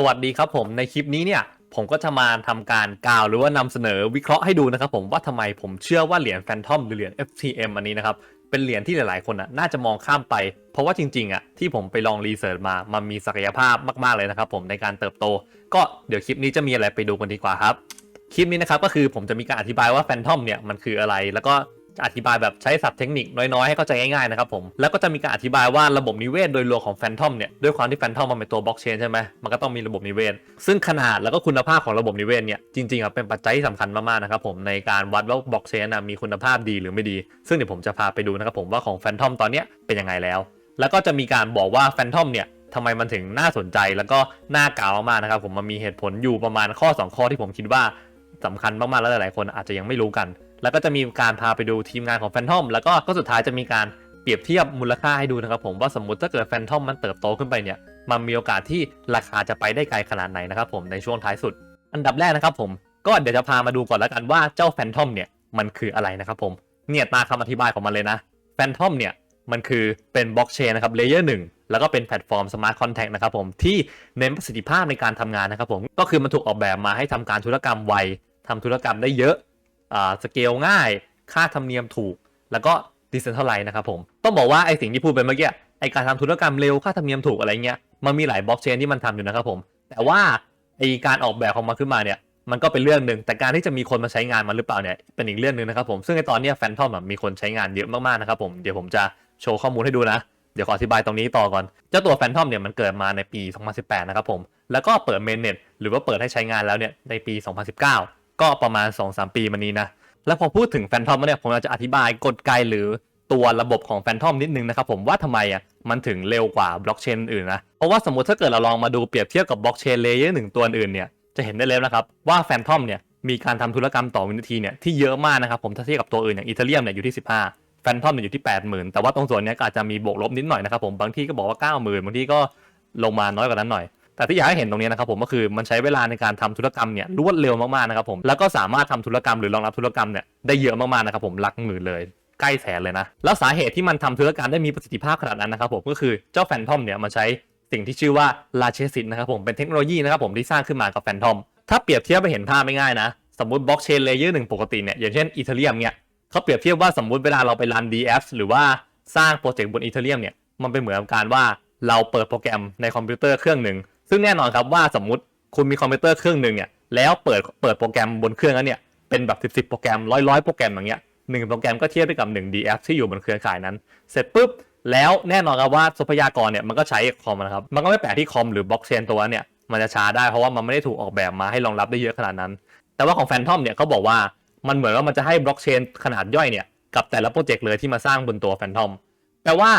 สวัสดีครับผมในคลิปนี้เนี่ยผมก็จะมาทำการกล่าวหรือว่านำเสนอวิเคราะห์ให้ดูนะครับผมว่าทำไมผมเชื่อว่าเหรียญแฟนทอมหรือเหรียญ FTM อันนี้นะครับเป็นเหรียญที่หลายๆ คนน่าจะมองข้ามไป เพราะว่าจริงๆอะที่ผมไปลองรีเสิร์ชมามันมีศักยภาพมากๆเลยนะครับผมในการเติบโต ก็เดี๋ยวคลิปนี้จะมีอะไรไปดูกันดีกว่าครับคลิปนี้นะครับก็คือผมจะมีการอธิบายว่าแฟนทอมเนี่ยมันคืออะไร แล้วก็ อธิบายแบบใช้ศัพท์เทคนิคน้อยๆให้เข้าใจง่ายๆนะครับผมแล้วก็จะมีการอธิบายว่าระบบนิเวศโดยรวมของแฟนทอมเนี่ยด้วยความที่แฟนทอมมันเป็นตัวบล็อกเชนใช่ไหมมันก็ต้องมีระบบนิเวศ ซึ่งขนาดแล้วก็คุณภาพของระบบนิเวศเนี่ยจริงๆอะเป็นปัจจัยที่สำคัญมากๆนะครับผมในการวัดว่าบล็อกเชนมีคุณภาพดีหรือไม่ดี ซึ่งเดี๋ยวผมจะพาไปดูนะครับผมว่าของแฟนทอมตอนนี้เป็นยังไงแล้ว แล้วก็จะมีการบอกว่าแฟนทอมเนี่ยทำไมมันถึงน่าสนใจแล้วก็น่ากล่าวมากๆนะครับผมมันมีเหตุผลอยู่ประมาณข้อ 2 ข้อที่ผมคิดว่าสำคัญมากๆแล้วหลายๆคนอาจจะยังไม่รู้กัน แล้วก็จะมีการพาไปดูทีมงานของแฟนทอมแล้วก็ก็สุดท้ายจะมีการเปรียบเทียบมูลค่าให้ดูนะครับผมว่าสมมติถ้าเกิดแฟนทอมมันเติบโตขึ้นไปเนี่ยมันมีโอกาสที่ราคาจะไปได้ไกลขนาดไหนนะครับผมในช่วงท้ายสุด อันดับแรกนะครับผมก็เดี๋ยวจะพามาดูก่อนแล้วกันว่าเจ้าแฟนทอมเนี่ยมันคืออะไรนะครับผมเนี่ยตามคำอธิบายของมันเลยนะแฟนทอมเนี่ยมันคือเป็นบล็อกเชนนะครับเลเยอร์หนึ่งแล้วก็เป็นแพลตฟอร์มสมาร์ทคอนแทคนะครับผมที่เน้นประสิทธิภาพในการทำงานนะครับผมก็คือมันถูกออกแบบมาให้ทำการธุรกรรมไวทำธุรกรรมได้เยอะ สเกลง่าย ค่าธรรมเนียมถูก แล้วก็ดิเซนทัลไลน์นะครับผม ต้องบอกว่าไอสิ่งที่พูดไปเมื่อกี้ ไอการทำธุรกรรมเร็ว ค่าธรรมเนียมถูกอะไรเงี้ย มันมีหลายบล็อกเชนที่มันทำอยู่นะครับผม แต่ว่าไอการออกแบบของมันขึ้นมาเนี่ย มันก็เป็นเรื่องหนึ่ง แต่การที่จะมีคนมาใช้งานมันหรือเปล่าเนี่ย เป็นอีกเรื่องหนึ่งนะครับผม ซึ่งในตอนนี้แฟนทอมมีคนใช้งานเยอะมากๆนะครับผม เดี๋ยวผมจะโชว์ข้อมูลให้ดูนะ เดี๋ยวขออธิบายตรงนี้ต่อก่อน เจ้าตัวแฟนทอมเนี่ยมันเกิดมาในปี 2018 นะครับผม แล้วก็เปิดเมนเน็ตหรือว่าเปิดให้ใช้งานแล้วเนี่ยในปี 2019 ก็ประมาณ 2-3 ปีมานี้นะ แล้วพอพูดถึงแฟนทอมเนี่ยผมอากจะอธิบายกลไกหรือตัวระบบของแฟนทอมนิดนึงนะครับผมว่าทำไมอะมันถึงเร็วกว่าบล็อกเชนอื่นนะ เพราะว่าสมมติถ้าเกิดเราลองมาดูเปรียบเทียบกับบล็อกเชนเลเยอร์หนึ่งตัวอื่นเนี่ยจะเห็นได้เลยนะครับว่าแฟนทอมเนี่ยมีการทำธุรกรรมต่อวินาทีเนี่ยที่เยอะมากนะครับผมถ้าเทียบกับตัวอื่นอย่างอีเทเรียมเนี่ยอยู่ที่ 15แฟนทอมเนี่ยอยู่ที่ 80,000 แต่ว่าตรงส่วนนี้ก็อาจจะมีบวกลบนิดหน่อยนะครับผมบางที่ก็บอกว่า 90,000บางที่ก็ลงมาน้อยกว่านั้นหน่อย แต่ที่อยากให้เห็นตรงนี้นะครับผมก็คือมันใช้เวลาในการทำธุรกรรมเนี่ยรวดเร็วมากๆนะครับผมแล้วก็สามารถทำธุรกรรมหรือรองรับธุรกรรมเนี่ยได้เยอะมากๆนะครับผมหลักหมื่นเลยใกล้แสนเลยนะแล้วสาเหตุที่มันทำธุรกรรมได้มีประสิทธิภาพขนาดนั้นนะครับผมก็คือเจ้าแฟนทอมเนี่ยมันใช้สิ่งที่ชื่อว่าลาเชสิตนะครับผมเป็นเทคโนโลยีนะครับผมที่สร้างขึ้นมากับแฟนทอมถ้าเปรียบเทียบไปเห็นภาพไม่ง่ายนะสมมติบล็อกเชนเลเยอร์หนึ่งปกติเนี่ยอย่างเช่นอีเทเรียมเนี่ยเขาเปรียบเทียบว่าสมมติเวลาเราไปรัน DF หรือว่าสร้างโปรเจกต์บนอีเทเรียมเนี่ยมันเป็นเหมือนการว่าเราเปิดโปรแกรมในคอมพิวเตอร์เครื่องหนึ่ง ซึ่งแน่นอนครับว่าสมมุติคุณมีคอมพิวเตอร์เครื่องหนึ่งเนี่ยแล้วเปิดเปิดโปรแกรมบนเครื่องนั้นเนี่ยเป็นแบบ 10 10 โปรแกรมร้อยร้อยโปรแกรมอย่างเงี้ยหนึ่งโปรแกรมก็เทียบไปกับ1 DF ที่อยู่บนเครือข่ายนั้น เสร็จปุ๊บแล้วแน่นอนครับว่าทรัพยากรเนี่ยมันก็ใช้คอมนะครับ มันก็ไม่แปลกที่คอมหรือบล็อกเชนตัวเนี่ยมันจะช้าได้เพราะว่ามันไม่ได้ถูกออกแบบมาให้รองรับได้เยอะขนาดนั้น แต่ว่าของแฟนทอมเนี่ยเขาบอกว่ามันเหมือนว่ามันจะให้บล็อกเชนขนาดย่อยเนี่ยกับแต่ละโปรเจกต์เลยที่มาสร้างบนตัวแฟนทอมแปลว่า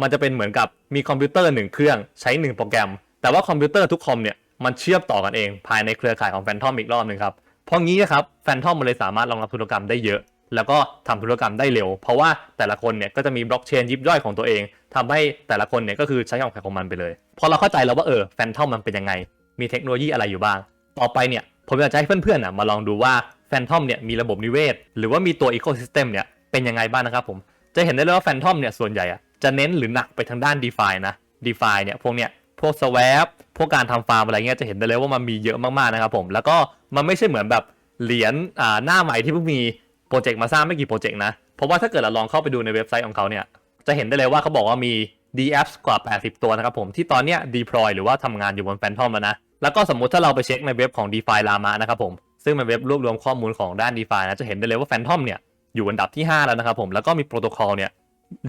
มันจะเป็นเหมือนกับมีคอมพิวเตอร์หนึ่งเครื่องใช้หนึ่งโปรแกรม แต่ว่าคอมพิวเตอร์ทุกคอมเนี่ยมันเชื่อมต่อกันเองภายในเครือข่ายของแฟนทอมอีกรอบหนึ่งครับเพราะงี้นะครับแฟนทอมมันเลยสามารถรองรับธุรกรรมได้เยอะ แล้วก็ทำธุรกรรมได้เร็ว เพราะว่าแต่ละคนเนี่ยก็จะมีบล็อกเชนยิบย่อยของตัวเองทำให้แต่ละคนเนี่ยก็คือใช้ของใครของมันไปเลย พอเราเข้าใจแล้วว่าเออแฟนทอมมันเป็นยังไง มีเทคโนโลยีอะไรอยู่บ้าง ต่อไปเนี่ยผมอยากจะให้เพื่อนๆน่ะมาลองดูว่าแฟนทอมเนี่ยมีระบบนิเวศ หรือว่ามีตัวอีโคซิสเต็มเนี่ยเป็นยังไงบ้างนะครับผมจะเห็นได้เลยว่าแฟนทอมเนี่ยส่วนใหญ่อะจะเน้นหรือหนักไปทางด้าน d e f i นะ d e f i เนี่ยพวกเนี่ย วก swap พวกการทำฟาร์มอะไรเงี้ยจะเห็นได้เลยว่ามันมีเยอะมากๆนะครับผมแล้วก็มันไม่ใช่เหมือนแบบเหรียญอ่าหน้าใหม่ที่เพิ่งมีโปรเจกต์มาสร้างไม่กี่โปรเจกต์นะ เพราะว่าถ้าเกิดเราลองเข้าไปดูในเว็บไซต์ของเขาเนี่ยจะเห็นได้เลยว่าเขาบอกว่ามี DApps กว่า 80 ตัวนะครับผมที่ตอนเนี้ย deploy หรือว่าทำงานอยู่บนแฟนทอมแล้วนะแล้วก็สมมุติถ้าเราไปเช็คในเว็บของ DeFi Llama นะครับผมซึ่งเป็นเว็บรวบรวมข้อมูลของด้าน DeFi นะจะเห็นได้เลยว่าแฟนทอมเนี่ยอยู่อันดับที่ 5 แล้วนะครับผมแล้วก็มีโปรโตคอลเนี่ย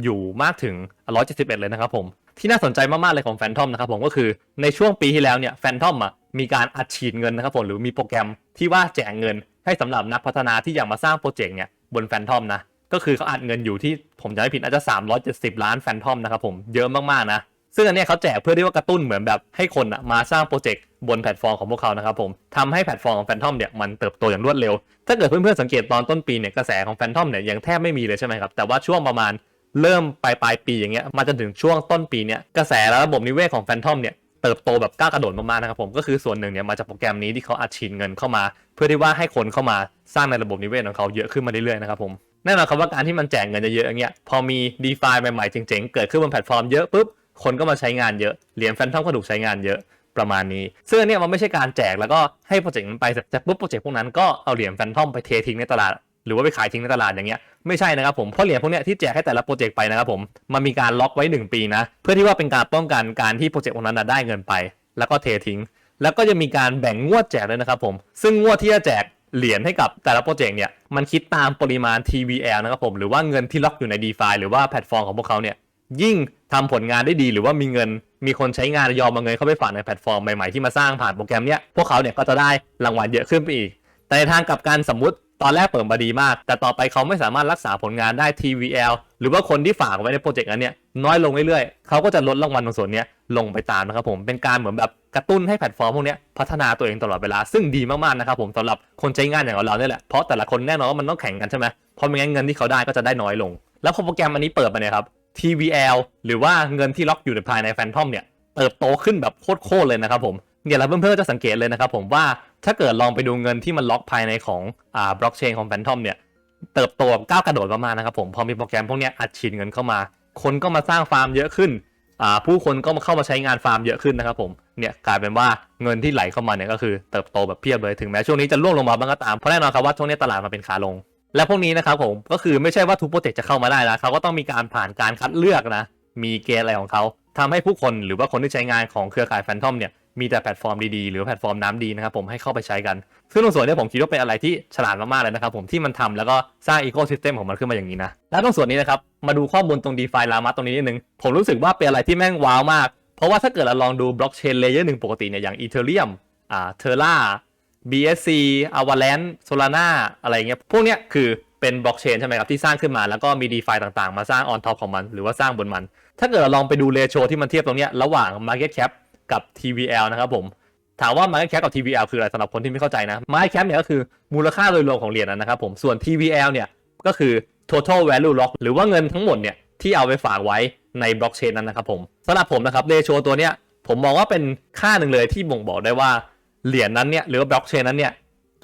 อยู่มากถึง 171 เลยนะครับผม ที่น่าสนใจมาก ๆ เลยของแฟนทอมนะครับผมก็คือในช่วงปีที่แล้วเนี่ยแฟนทอมอะมีการอัดฉีดเงินนะครับผมหรือมีโปรแกรมที่ว่าแจกเงินให้สำหรับนักพัฒนาที่อยากมาสร้างโปรเจกต์เนี่ยบนแฟนทอมนะก็คือเขาอัดเงินอยู่ที่ผมจำไม่ผิดอาจจะ 370 ล้านแฟนทอมนะครับผมเยอะมากๆนะซึ่งอันนี้เขาแจกเพื่อที่ว่ากระตุ้นเหมือนแบบให้คนอะมาสร้างโปรเจกต์บนแพลตฟอร์มของพวกเขานะครับผมทำให้แพลตฟอร์มของแฟนทอมเนี่ยมันเติบโตอย่างรวดเร็ว ถ้าเกิดเพื่อนๆสังเกตตอนต้นปีเนี่ยกระแสของแฟนทอมเนี่ยยังแทบไม่มีเลยใช่ไหมครับ แต่ว่าช่วงประมาณ เริ่มปลายปลายปีอย่างเงี้ยมาจนถึงช่วงต้นปีเนี่ยกระแสและระบบนิเวศของแฟนทอมเนี่ยเติบโตแบบก้าวกระโดดมากๆนะครับผมก็คือส่วนหนึ่งเนี่ยมาจากโปรแกรมนี้ที่เขาอัดฉีดเงินเข้ามา เพื่อที่ว่าให้คนเข้ามาสร้างในระบบนิเวศของเขาเยอะขึ้นมาเรื่อยๆนะครับผมแน่นอนครับว่าการที่มันแจกเงินเยอะๆอย่างเงี้ยพอมี d e f i ใหม่ๆเจ๋งๆเกิดขึ้นบนแพลตฟอร์มเยอะปุ๊บคนก็มาใช้งานเยอะเหรียญแฟนทอมก็ถูกใช้งานเยอะประมาณนี้ ซึ่งอันเนี่ยมันไม่ใช่การแจกแล้วก็ให้โปรเจกต์นั้นไปเสร็จกปุ๊บโปรเจกต์พวกนั้นก็เอาเหรียญแฟนทอมไปเททิ้งในตลาด หรือว่าไปขายทิ้งในตลาดอย่างเงี้ยไม่ใช่นะครับผมเพราะเหรียญพวกเนี้ยที่แจกให้แต่ละโปรเจกต์ไปนะครับผมมันมีการล็อกไว้ 1 ปีนะเพื่อที่ว่าเป็นการป้องกันการที่โปรเจกต์พวกนั้นได้เงินไป แล้วก็เททิ้ง แล้วก็จะมีการแบ่งงวดแจกเลยนะครับผมซึ่งงวดที่จะแจกเหรียญให้กับแต่ละโปรเจกต์เนี่ยมันคิดตามปริมาณ TVL นะครับผมหรือว่าเงินที่ล็อกอยู่ใน DeFi หรือว่าแพลตฟอร์มของพวกเขาเนี่ยยิ่งทำผลงานได้ดีหรือว่ามีเงินมีคนใช้งานยอมเอาเงินเข้าไปฝากในแพลตฟอร์มใหม่ๆที่มาสร้างผ่านโปรแกรมเนี้ยพวกเขาเนี่ยก็จะได้รางวัลเยอะขึ้นไปอีก แต่ในทางกลับกันสมมติ ตอนแรกเปิดมาดีมาก แต่ต่อไปเขาไม่สามารถรักษาผลงานได้ TVL หรือว่าคนที่ฝากไว้ในโปรเจกต์นั้นเนี่ยน้อยลงเรื่อยๆ เขาก็จะลดรางวัลตรงส่วนนี้ลงไปตามนะครับผมเป็นการเหมือนแบบกระตุ้นให้แพลตฟอร์มพวกนี้พัฒนาตัวเองตลอดเวลา ซึ่งดีมากๆนะครับผมสำหรับคนใช้งานอย่างเราเนี่ยแหละเพราะแต่ละคนแน่นอนว่ามันต้องแข่งกันใช่ไหมเพราะไม่งั้นเงินที่เขาได้ก็จะได้น้อยลง แล้วพอโปรแกรมอันนี้เปิดมาเนี่ยครับ TVL หรือว่าเงินที่ล็อกอยู่ในภายในแฟนทอมเนี่ยเติบโตขึ้นแบบโคตรๆเลยนะครับผมเนี่ยแล้วเพื่อนๆจะสังเกตเลยนะครับผมว่า ถ้าเกิดลองไปดูเงินที่มันล็อกภายในของอ่าบล็อกเชนของแฟนทอมเนี่ยเติบโตแบบก้าวกระโดดมากๆนะครับผมพอมีโปรแกรมพวกนี้อัดฉีดเงินเข้ามา คนก็มาสร้างฟาร์มเยอะขึ้นอ่าผู้คนก็มาเข้ามาใช้งานฟาร์มเยอะขึ้นนะครับผมเนี่ยกลายเป็นว่าเงินที่ไหลเข้ามาเนี่ยก็คือเติบโตแบบเพียบเลยถึงแม้ช่วงนี้จะร่วงลงมาบ้างก็ตามเพราะแน่นอนครับว่าช่วงนี้ตลาดมันเป็นขาลง และพวกนี้นะครับผมก็คือไม่ใช่ว่าทุกโปรเจกต์จะเข้ามาได้นะเขาก็ต้องมีการผ่านการคัดเลือกนะมีเกณฑ์อะไรของเขาทำให้ผู้คนหรือว่าคนที่ใช้งานของเครือข่ายแฟนทอมเนี่ย มีแต่แพลตฟอร์มดีๆ หรือแพลตฟอร์มน้ำดีนะครับผมให้เข้าไปใช้กัน ซึ่งตรงส่วนนี้ผมคิดว่าเป็นอะไรที่ฉลาดมากๆเลยนะครับผมที่มันทำแล้วก็สร้างอีโค y ิสเต็มของมันขึ้นมาอย่างนี้นะ แล้วตรงส่วนนี้นะครับมาดูข้อมูลตรง d e f i ลามาตรงนี้นิดนึง ผมรู้สึกว่าเป็นอะไรที่แม่งว้าวมาก เพราะว่าถ้าเกิดเราลองดูบล็อกเชนเลเยอร์หนึ่งปกติเนี่ยอย่าง Ethereum อ่า Terra BSC Avalanche Solana อะไรเงี้ยพวกเนี้ยคือเป็นบล็อกเชนใช่ไหมครับที่สร้างขึ้นมาแล้วก็มี d e f i ต่างๆ มาสร้าง on top ของมัน หรือว่าสร้างบนมัน ถ้าเกิดเราลองไปดูเรโชที่มันเทียบตรงเนี้ยระหว่าง market cap กับ TVL นะครับผม ถามว่า market cap กับ TVL คืออะไรสำหรับคนที่ไม่เข้าใจนะ market cap เนี่ยก็คือมูลค่าโดยรวมของเหรียญนั้นนะครับผม ส่วน TVL เนี่ยก็คือ total value lock หรือว่าเงินทั้งหมดเนี่ยที่เอาไปฝากไว้ในบล็อกเชนนั้นนะครับผมสำหรับผมนะครับเรโชตัวเนี้ยผมมองว่าเป็นค่าหนึ่งเลยที่บ่งบอกได้ว่าเหรียญนั้นเนี่ยหรือว่าบล็อกเชนนั้นเนี่ย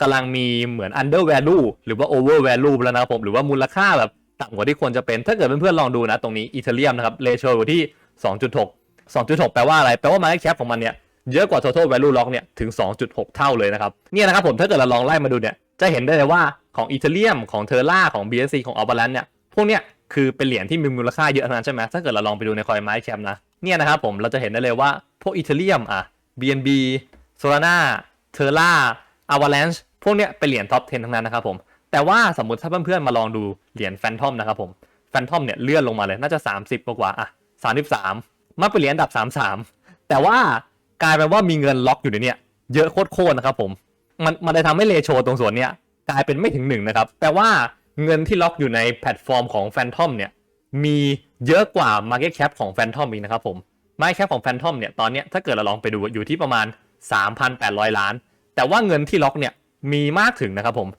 กำลังมีเหมือน under value หรือว่า over value แล้วนะครับผมหรือว่ามูลค่าแบบต่ำกว่าที่ควรจะเป็น ถ้าเกิดเพื่อนๆลองดูนะตรงนี้อีเทเรียมนะครับเรโชอยู่ที่ 2.6 2.6 แปลว่าอะไร แปลว่า market cap ของมันเนี่ยเยอะกว่า total value lock เนี่ยถึง 2.6 เท่าเลยนะครับ เนี่ยนะครับผมถ้าเกิดเราลองไล่มาดูเนี่ยจะเห็นได้เลยว่าของ Ethereum ของ Terra ของ BSC ของ Avalanche เนี่ยพวกเนี้ยคือเป็นเหรียญที่มีมูลค่าเยอะนั้นใช่ไหมถ้าเกิดเราลองไปดูใน Coin Market Cap นะเนี่ยนะครับผมเราจะเห็นได้เลยว่าพวก Ethereum อะ BNB Solana Terra Avalanche พวกเนี้ยเป็นเหรียญท็อป 10 ทั้งนั้นนะครับผมแต่ว่าสมมติถ้าเพื่อนๆมาลองดูเหรียญ Phantom นะครับผม Phantom เนี่ยเลื่อนลงมาเลยน่าจะ 30 กว่าอะ33 มาเป็นเหรียญอันดับ33แต่ว่ากลายเป็นว่ามีเงินล็อกอยู่ในเนี้ยเยอะโคตรๆนะครับผมมันมันเลยทำให้เรโชตรงส่วนเนี้ยกลายเป็นไม่ถึงหนึ่งนะครับแปลว่าเงินที่ล็อกอยู่ในแพลตฟอร์มของ Phantom เนี่ยมีเยอะกว่า Market Cap ของ Phantom อีกนะครับผม Market Cap ของ Phantom เนี่ยตอนเนี้ยถ้าเกิดเราลองไปดูอยู่ที่ประมาณ 3,800 ล้าน แต่ว่าเงินที่ล็อกเนี่ยมีมากถึงนะครับผม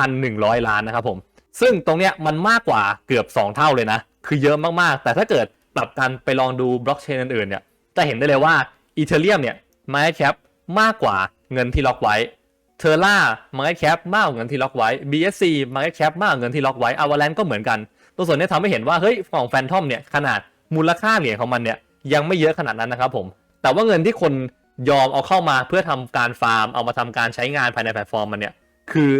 7,100 ล้านนะครับผม ซึ่งตรงเนี้ยมันมากกว่าเกือบ 2 เท่าเลยนะ คือเยอะมากๆ แต่ถ้าเกิด ปรับกันไปลองดูบล็อกเชนอื่นๆเนี่ยจะเห็นได้เลยว่า Ethereum เนี่ย Market Cap มากกว่าเงินที่ล็อกไว้ Terra Market Cap มากกว่าเงินที่ล็อกไว้ BSC Market Cap มากกว่าเงินที่ล็อกไว้ Avalanche ก็เหมือนกัน ตัวส่วนนี้ทำให้เห็นว่าเฮ้ยของ Phantom เนี่ยขนาดมูลค่าเหรียญของมันเนี่ยยังไม่เยอะขนาดนั้นนะครับผมแต่ว่าเงินที่คนยอมเอาเข้ามาเพื่อทำการฟาร์ม เอามาทำการใช้งานภายในแพลตฟอร์มมันเนี่ยคือ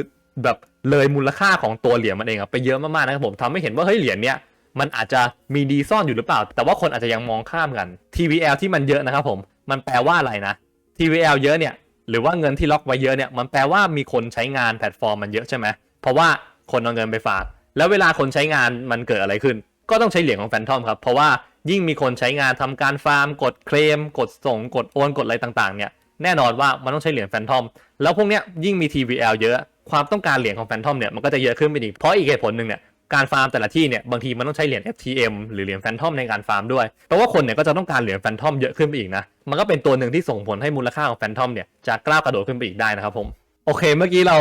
แบบเลยมูลค่าของตัวเหรียญมันเองอะไปเยอะมากๆนะครับผมทำให้เห็นว่าเฮ้ยเหรียญเนี่ย มันอาจจะมีดีซ่อนอยู่หรือเปล่า แต่ว่าคนอาจจะยังมองข้ามกัน TVL ที่มันเยอะนะครับผมมันแปลว่าอะไรนะ TVL เยอะเนี่ยหรือว่าเงินที่ล็อกไว้เยอะเนี่ยมันแปลว่ามีคนใช้งานแพลตฟอร์มมันเยอะใช่ไหมเพราะว่าคนเอาเงินไปฝาก แล้วเวลาคนใช้งานมันเกิดอะไรขึ้น ก็ต้องใช้เหรียญของแฟนทอมครับเพราะว่ายิ่งมีคนใช้งานทำการฟาร์ม กดเคลม กดส่ง กดโอนกดอะไรต่างๆเนี่ยแน่นอนว่ามันต้องใช้เหรียญแฟนทอมแล้วพวกเนี้ยยิ่งมี TVL เยอะ ความต้องการเหรียญของแฟนทอมเนี่ยมันก็จะเยอะขึ้นไปอีกเพราะอีกเหตุผลหนึ่งเนี่ย การฟาร์มแต่ละที่เนี่ยบางทีมันต้องใช้เหรียญ FTM หรือเหรียญแฟนทอมในการฟาร์มด้วยแปลว่าคนเนี่ยก็จะต้องการเหรียญแฟนทอมเยอะขึ้นไปอีกนะ มันก็เป็นตัวหนึ่งที่ส่งผลให้มูลค่าของแฟนทอมเนี่ยจะกล้าวกระโดดขึ้นไปอีกได้นะครับผม โอเค เมื่อกี้เรา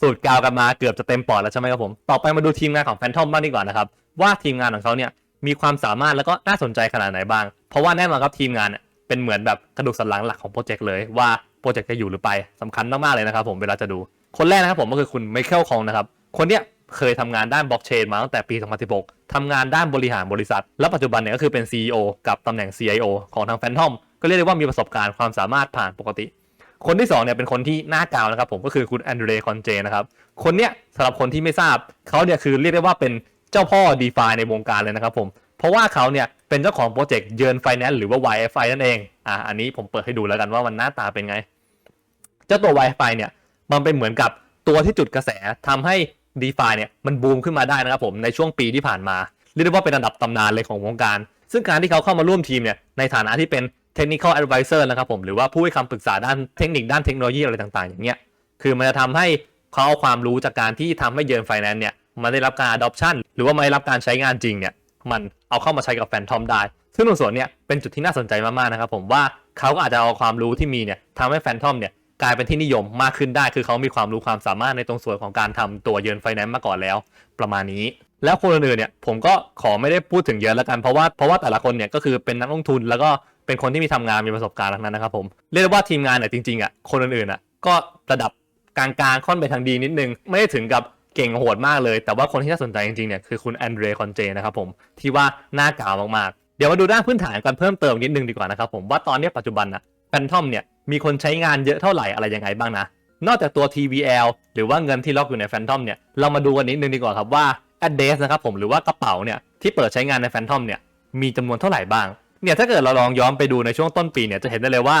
สูตรกาวกันมาเกือบจะเต็มปอดแล้วใช่ไหมครับผม ต่อไปมาดูทีมงานของแฟนทอมบ้างดีกว่านะครับว่าทีมงานของเขาเนี่ยมีความสามารถแล้วก็น่าสนใจขนาดไหนบ้าง เพราะว่าแน่นอนครับทีมงานเป็นเหมือนแบบกระดูกสันหลังหลักของโปรเจกต์เลยว่าโปรเจกต์จะอยู่หรือไปสำคัญมากๆเลยนะครับผมเวลาจะดูคนแรกนะครับผมก็คือคุณไมเคิลคองนะครับคนเนี้ย เคยทำงานด้านบล็อกเชนมาตั้งแต่ปี 2016 ทำงานด้านบริหารบริษัท และปัจจุบันเนี่ยก็คือเป็น CEO กับตำแหน่ง CIO ของทางแฟนทอมก็เรียกได้ว่ามีประสบการณ์ความสามารถผ่านปกติ คนที่สองเนี่ยเป็นคนที่หน้ากาวนะครับผมก็คือคุณแอนเดรคอนเจนะครับ คนเนี้ยสำหรับคนที่ไม่ทราบเขาเนี่ยคือเรียกได้ว่าเป็นเจ้าพ่อ d e f i ในวงการเลยนะครับผม เพราะว่าเขาเนี่ยเป็นเจ้าของโปรเจกต์เยินไฟแนนซ์หรือว่า YFI นั่นเอง อ่า อันนี้ผมเปิดให้ดูแล้วกันว่ามันหน้าตาเป็นไง เจ้าตัว Wi-Fi เนี่ยมันเป็นเหมือนกับตัวที่จุดกระแสทำให้ d e f i เนี่ยมันบูมขึ้นมาได้นะครับผมในช่วงปีที่ผ่านมา เรียกได้ว่าเป็นระดับตำนานเลยของวงการ ซึ่งการที่เขาเข้ามาร่วมทีมเนี่ยในฐานะที่เป็น technical advisor นะครับผมหรือว่าผู้ให้คำปรึกษาด้านเทคนิคด้านเทคโนโลยีอะไรต่างๆ อย่างเงี้ยคือมันจะทำให้เขาเอาความรู้จากการที่ทำให้เยินไฟแนนซ์เนี่ยมันได้รับการ adoption หรือว่ามันได้รับการใช้งานจริงเนี่ยมันเอาเข้ามาใช้กับแฟนทอมได้ ซึ่งตรงส่วนเนี่ยเป็นจุดที่น่าสนใจมากๆนะครับผมว่าเขาก็อาจจะเอาความรู้ที่มีเนี่ยทำให้แฟนทอมเนี่ย กลายเป็นที่นิยมมากขึ้นได้ คือเขามีความรู้ความสามารถในตรงส่วนของการทำตัวเยินไฟแนนซ์มาก่อนแล้ว ประมาณนี้ แล้วคนอื่นๆเนี่ยผมก็ขอไม่ได้พูดถึงเยอะแล้วกันเพราะว่าเพราะว่าแต่ละคนเนี่ยก็คือเป็นนักลงทุนแล้วก็เป็นคนที่มีทำงานมีประสบการณ์ทั้งนั้นนะครับผมเรียกว่าทีมงานเนี่ยจริงๆอะคนอื่นๆอะก็ระดับกลางๆค่อนไปทางดีนิดนึง ไม่ได้ถึงกับเก่งโหดมากเลย แต่ว่าคนที่น่าสนใจจริงๆเนี่ยคือคุณแอนเดรคอนเจนะครับผมที่ว่าหน้ากาวมากๆ เดี๋ยวมาดูด้านพื้นฐานกันเพิ่มเติมนิดนึงดีกว่านะครับผมว่าตอนนี้ปัจจุบันอะแฟนทอมเนี่ย มีคนใช้งานเยอะเท่าไหร่อะไรยังไงบ้างนะ นอกจากตัว TVL หรือว่าเงินที่ล็อกอยู่ในแฟนทอมเนี่ย เรามาดูกันนิดนึงดีกว่าครับว่า address นะครับผมหรือว่ากระเป๋าเนี่ยที่เปิดใช้งานในแฟนทอมเนี่ยมีจำนวนเท่าไหร่บ้าง เนี่ยถ้าเกิดเราลองย้อนไปดูในช่วงต้นปีเนี่ยจะเห็นได้เลยว่า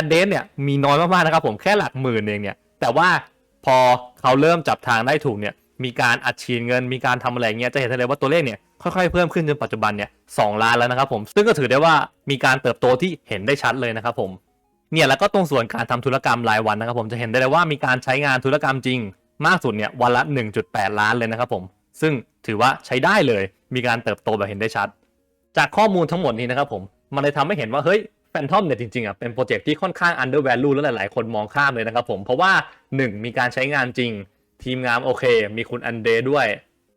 address เนี่ยมีน้อยมากๆนะครับผมแค่หลักหมื่นเองเนี่ย แต่ว่าพอเขาเริ่มจับทางได้ถูกเนี่ยมีการอัดฉีดเงินมีการทำอะไรเงี้ยจะเห็นได้เลยว่าตัวเลขเนี่ยค่อยๆเพิ่มขึ้นจนปัจจุบันเนี่ยสองล้านแล้วนะครับผมซึ่งก็ถือได้ว่ามีการเติบโตที่เห็นได้ชัดเลยนะครับผม เนี่ยแล้วก็ตรงส่วนการทำธุรกรรมรายวันนะครับผมจะเห็นได้เลยว่ามีการใช้งานธุรกรรมจริง มากสุดเนี่ยวันละ 1.8 ล้านเลยนะครับผม ซึ่งถือว่าใช้ได้เลยมีการเติบโตแบบเห็นได้ชัด จากข้อมูลทั้งหมดนี้นะครับผมมันเลยทำให้เห็นว่าเฮ้ยแฟนทอมเนี่ยจริงๆอะเป็นโปรเจกต์ที่ค่อนข้าง under value แล้วหลายๆ คนมองข้ามเลยนะครับผมเพราะว่า 1 มีการใช้งานจริง ทีมงานโอเค มีคุณอันเดด้วย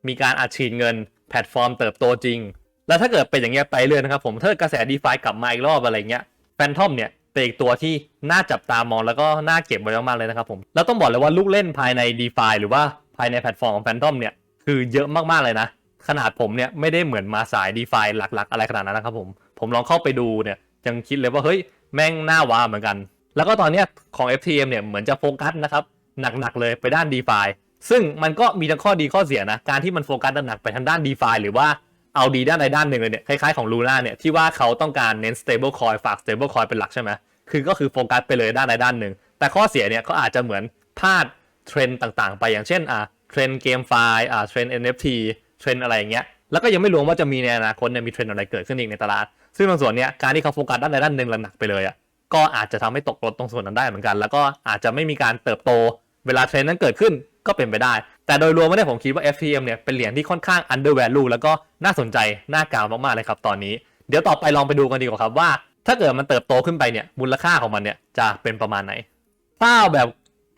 มีการอัดฉีดเงิน แพลตฟอร์มเติบโตจริง แล้วถ้าเกิดเป็นอย่างเงี้ยไปเรื่อยนะครับผมถ้าเกิระแส d e f i กลับมาอีกรอบอะไรเงี้ยแฟนทอมเนี่ย เป็นอีกตัวที่น่าจับตามองแล้วก็น่าเก็บไว้มากๆเลยนะครับผม แล้วต้องบอกเลยว่าลูกเล่นภายใน d e f i หรือว่าภายในแพลตฟอร์มของแฟนทอมเนี่ยคือเยอะมากๆเลยนะ ขนาดผมเนี่ยไม่ได้เหมือนมาสาย d e f i หลักๆ อะไรขนาดนั้นนะครับผม ผมลองเข้าไปดูเนี่ยยังคิดเลยว่าเฮ้ยแม่งน่าว้าเหมือนกัน แล้วก็ตอนเนี้ยของ FTM เนี่ยเหมือนจะโฟกัสนะครับหนักๆเลยไปด้าน d e f i ซึ่งมันก็มีทั้งข้อดีข้อเสียนะการที่มันโฟกัสหนักไปทางด้าน d e f i หรือว่า เอาดีด้านใดด้านหนึ่งเลยเนี่ยคล้ายๆของ Luna เนี่ยที่ว่าเขาต้องการเน้น stable coin ฝาก stable coin เป็นหลักใช่ไหมคือก็คือโฟกัสไปเลยด้านใดด้านหนึ่ง แต่ข้อเสียเนี่ยก็อาจจะเหมือนพลาดเทรนต่างๆ ไปอย่างเช่นอ่าเทรนเกมไฟล์อ่าเทรน NFT เทรนอะไรอย่างเงี้ยแล้วก็ยังไม่รวมว่าจะมีในอนาคตเนี่ยมีเทรนอะไรเกิดขึ้นอีกในตลาด ซึ่งตรงส่วนเนี้ยการที่เขาโฟกัสด้านใดด้านหนึ่งหนักไปเลยอะก็อาจจะทำให้ตกรถตรงส่วนนั้นได้เหมือนกัน แล้วก็อาจจะไม่มีการเติบโตเวลาเทรนนั้นเกิดขึ้นก็เป็นไปได้ แต่โดยรวมไม่ได้ผมคิดว่า FTM เนี่ยเป็นเหรียญที่ค่อนข้าง under value แล้วก็น่าสนใจน่ากาวมากๆเลยครับตอนนี้ เดี๋ยวต่อไปลองไปดูกันดีกว่าครับว่า ถ้าเกิดมันเติบโตขึ้นไปเนี่ยมูลค่าของมันเนี่ยจะเป็นประมาณไหนถ้าเอาแบบ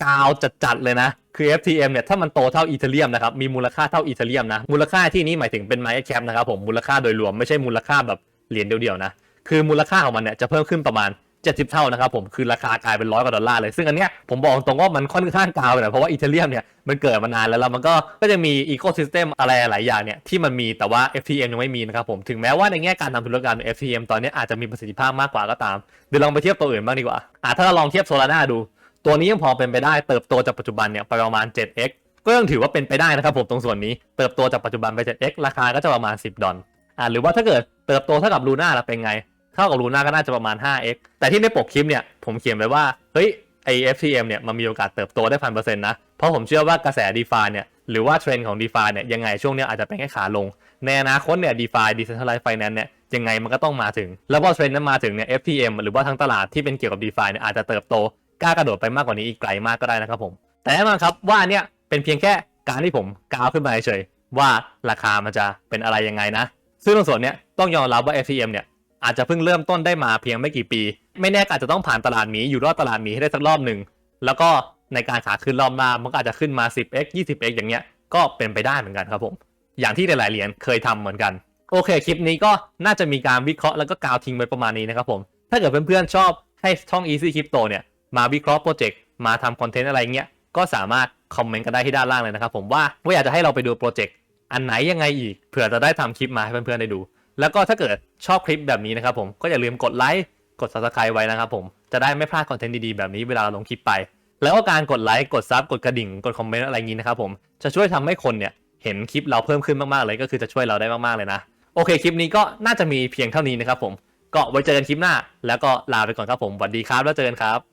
กาวจัดๆเลยนะ คือ FTM เนี่ยถ้ามันโตเท่าอีเทเรียมนะครับมีมูลค่าเท่าอีเทเรียมนะมูลค่าที่นี้หมายถึงเป็น market cap นะครับผมมูลค่าโดยรวมไม่ใช่มูลค่าแบบเหรียญเดียวๆนะคือมูลค่าของมันเนี่ยจะเพิ่มขึ้นประมาณ 70 เท่านะครับผมคือราคากลายเป็นร้อยกว่าดอลลาร์เลย ซึ่งอันเนี้ยผมบอกตรงว่ามันค่อนข้างกาวไปหน่อยเพราะว่าอีเทเรียมเนี่ยมันเกิดมานานแล้วแล้วมันก็ก็จะมีอีโคซิสเต็มอะไรหลายอย่างเนี่ยที่มันมีแต่ว่า FTM ยังไม่มีนะครับผมถึงแม้ว่าในแง่การทำธุรกรรม FTM ตอนนี้อาจจะมีประสิทธิภาพมากกว่าก็ตามเดี๋ยวลองไปเทียบตัวอื่นบ้างดีกว่าอะถ้าเราลองเทียบโซลาร่าดู ตัวนี้ยังพอเป็นไปได้เติบโตจากปัจจุบันเนี่ยไปประมาณ 7x ก็ยังถือว่าเป็นไปได้นะครับผมตรงส่วนนี้เติบโตจากปัจจุบันไป 7x ราคาก็จะประมาณ 10 ดอลอ่าหรือว่าถ้าเกิดเติบโตเท่ากับลูน่าล่ะเป็นไง เท่ากับลูน่าก็น่าจะประมาณ 5x แต่ที่ในปกคลิปเนี่ยผมเขียนไว้ว่าเฮ้ยไอ FTM เนี่ยมันมีโอกาสเติบโตได้พันเปอร์เซ็นต์นะ เพราะผมเชื่อว่ากระแส d e f i เนี่ยหรือว่าเทรนด์ของ d e f i เนี่ยยังไงช่วงนี้อาจจะเป็นแค่ขาลง ในอนาคตเนี่ย d e f i Decentralized Finance เนี่ยยังไงมันก็ต้องมาถึง แล้วพอเทรนด์นั้นมาถึงเนี่ย FTM หรือว่าทั้งตลาดที่เป็นเกี่ยวกับ d e f i เนี่ยอาจจะเติบโตกล้ากระโดดไปมากกว่านี้อีกไกลมากก็ได้นะครับผม แต่แน่นอนครับว่าเนี่ยเป็นเพียงแค่การที่ผมกาวขึ้นมาเฉยว่าราคามันจะเป็นอะไรยังไงนะ ซึ่งตรงส่วนเนี้ยต้องยอมรับว่า FTM เนี่ย อาจจะเพิ่งเริ่มต้นได้มาเพียงไม่กี่ปี ไม่แน่อาจจะต้องผ่านตลาดหมีอยู่รอดตลาดหมีให้ได้สักรอบหนึ่งแล้วก็ในการขาขึ้นรอบหน้ามันอาจจะขึ้นมา 10x 20x อย่างเงี้ยก็เป็นไปได้เหมือนกันครับผม อย่างที่หลายๆเหรียญเคยทำเหมือนกัน โอเคคลิปนี้ก็น่าจะมีการวิเคราะห์แล้วก็กาวทิ้งไว้ประมาณนี้นะครับผม ถ้าเกิดเพื่อนๆชอบให้ช่อง Easy Crypto เนี่ยมาวิเคราะห์โปรเจกต์มาทำคอนเทนต์อะไรเงี้ยก็สามารถคอมเมนต์กันได้ที่ด้านล่างเลยนะครับผมว่าว่าอยากจะให้เราไปดูโปรเจกต์อันไหนยังไงอีกเผื่อจะได้ทำคลิปมาให้เพื่อนๆได้ดู แล้วก็ถ้าเกิดชอบคลิปแบบนี้นะครับผมก็อย่าลืมกดไลค์กด subscribe ไว้นะครับผมจะได้ไม่พลาดคอนเทนต์ดีๆแบบนี้เวลาลงคลิปไป แล้วก็การกดไลค์กดซับกดกระดิ่งกดคอมเมนต์อะไรงนี้นะครับผมจะช่วยทำให้คนเนี่ยเห็นคลิปเราเพิ่มขึ้นมากๆเลยก็คือจะช่วยเราได้มากๆเลยนะ โอเคคลิปนี้ก็น่าจะมีเพียงเท่านี้นะครับผมก็ไว้เจอกันคลิปหน้า แล้วก็ลาไปก่อนครับผมสวัสดีครับแล้วเจอกันครับ